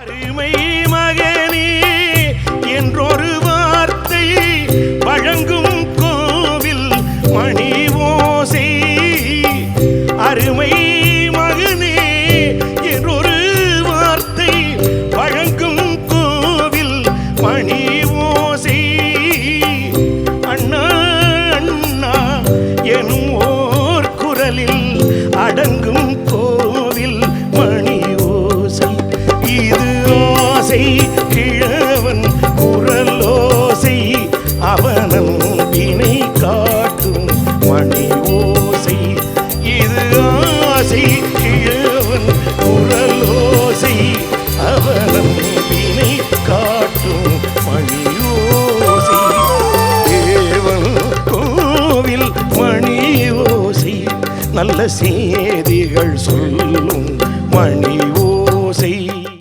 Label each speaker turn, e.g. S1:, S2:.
S1: அருமை மகனே என்றொரு வார்த்தை வழங்கும் கோவில் மணி ஓசை அருமை மகனே என்றொரு வார்த்தை வழங்கும் கோவில் மணி ஓசை கிழவன் குரல் ஓசை அவனன் வினை காட்டும் மணி ஓசை. இது ஆசை கிழவன் குரல் ஓசை அவனன் வினை காட்டும் மணி ஓசை. தேவன் கோவில் மணி ஓசை. நல்ல செய்திகள் சொல்லும் மணி